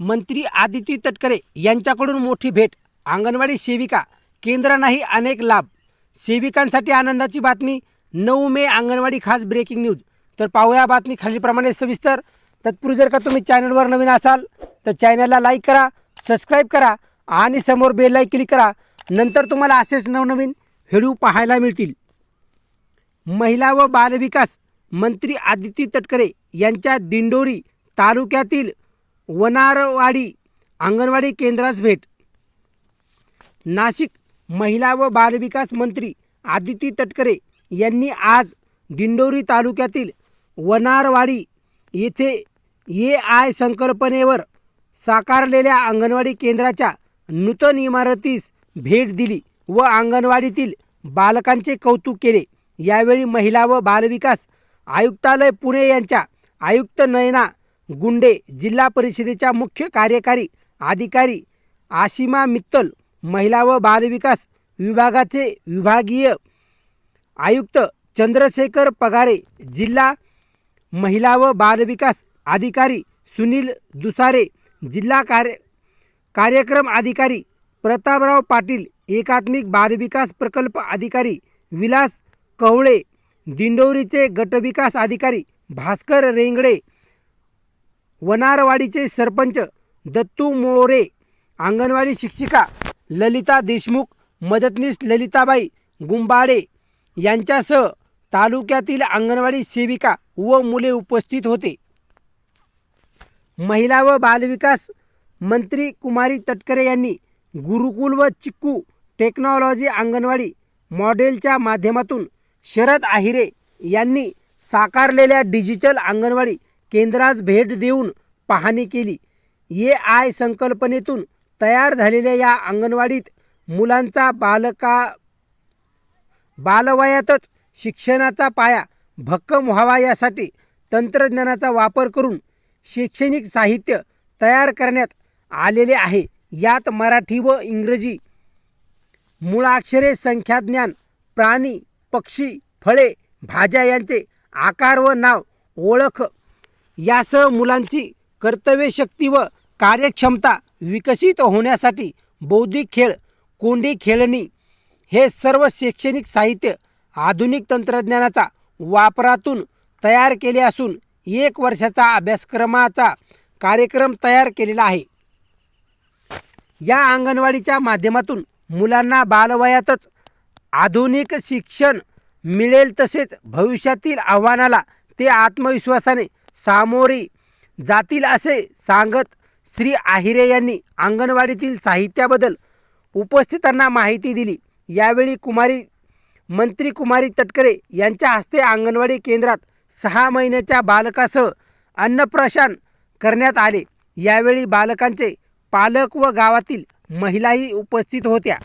मंत्री आदिती तटकरे यांच्याकडून मोठी भेट. अंगणवाडी सेविका केंद्रांनाही अनेक लाभ. सेविकांसाठी आनंदाची बातमी नऊ मे अंगणवाडी खास ब्रेकिंग न्यूज तर पाहूया बातमी खालीलप्रमाणे सविस्तर. तत्पूर्वी जर का तुम्ही चॅनलवर नवीन असाल तर चॅनलला लाईक करा सबस्क्राईब करा आणि समोर बेल क्लिक करा. नंतर तुम्हाला असेच नवनवीन व्हिडिओ पाहायला मिळतील. महिला व बालविकास मंत्री आदिती तटकरे यांच्या दिंडोरी तालुक्यातील वनारवाडी अंगणवाडी केंद्रास भेट. नाशिक महिला व बालविकास मंत्री आदिती तटकरे यांनी आज दिंडोरी तालुक्यातील वनारवाडी येथे ए आय संकल्पनेवर साकारलेल्या अंगणवाडी केंद्राच्या नूतन इमारतीस भेट दिली व अंगणवाडीतील बालकांचे कौतुक केले. यावेळी महिला व बालविकास आयुक्तालय पुणे यांच्या आयुक्त नयना गुंडे जिल्हा परिषदेच्या मुख्य कार्यकारी अधिकारी आशिमा मित्तल महिला व बालविकास विभागाचे विभागीय आयुक्त चंद्रशेखर पगारे जिल्हा महिला व बालविकास अधिकारी सुनील दुसारे जिल्हा कार्य कार्यक्रम अधिकारी प्रतापराव पाटील एकात्मिक बालविकास प्रकल्प अधिकारी विलास कवळे दिंडोरीचे गटविकास अधिकारी भास्कर रेंगडे वनारवाडीचे सरपंच दत्तू मोरे अंगणवाडी शिक्षिका ललिता देशमुख मदतनीस ललिताबाई गुंबाडे यांच्यासह तालुक्यातील अंगणवाडी सेविका व मुले उपस्थित होते. महिला व बालविकास मंत्री कुमारी तटकरे यांनी गुरुकुल व चिक्कू टेक्नॉलॉजी अंगणवाडी मॉडेलच्या माध्यमातून शरद आहिरे यांनी साकारलेल्या डिजिटल अंगणवाडी केंद्रास भेट देऊन पाहणी केली. ए आय संकल्पनेतून तयार झालेल्या या अंगणवाडीत मुलांचा बालका बालवयातच शिक्षणाचा पाया भक्कम व्हावा यासाठी तंत्रज्ञानाचा वापर करून शैक्षणिक साहित्य तयार करण्यात आलेले आहे. यात मराठी व इंग्रजी मुळाक्षरे संख्याज्ञान प्राणी पक्षी फळे भाज्या यांचे आकार व नाव ओळख यासह मुलांची कर्तव्यशक्ती व कार्यक्षमता विकसित होण्यासाठी बौद्धिक खेळ कोंडी खेळणी हे सर्व शैक्षणिक साहित्य आधुनिक तंत्रज्ञानाचा वापरातून तयार केले असून एक वर्षाचा अभ्यासक्रमाचा कार्यक्रम तयार केलेला आहे. या अंगणवाडीच्या माध्यमातून मुलांना बालवयातच आधुनिक शिक्षण मिळेल तसेच भविष्यातील आव्हानाला ते आत्मविश्वासाने सामोरी जातील असे सांगत श्री आहिरे यांनी अंगणवाडीतील साहित्याबद्दल उपस्थितांना माहिती दिली. यावेळी कुमारी मंत्री कुमारी तटकरे यांच्या हस्ते अंगणवाडी केंद्रात सहा महिन्याच्या बालकासह अन्नप्राशन करण्यात आले. यावेळी बालकांचे पालक व गावातील महिलाही उपस्थित होत्या.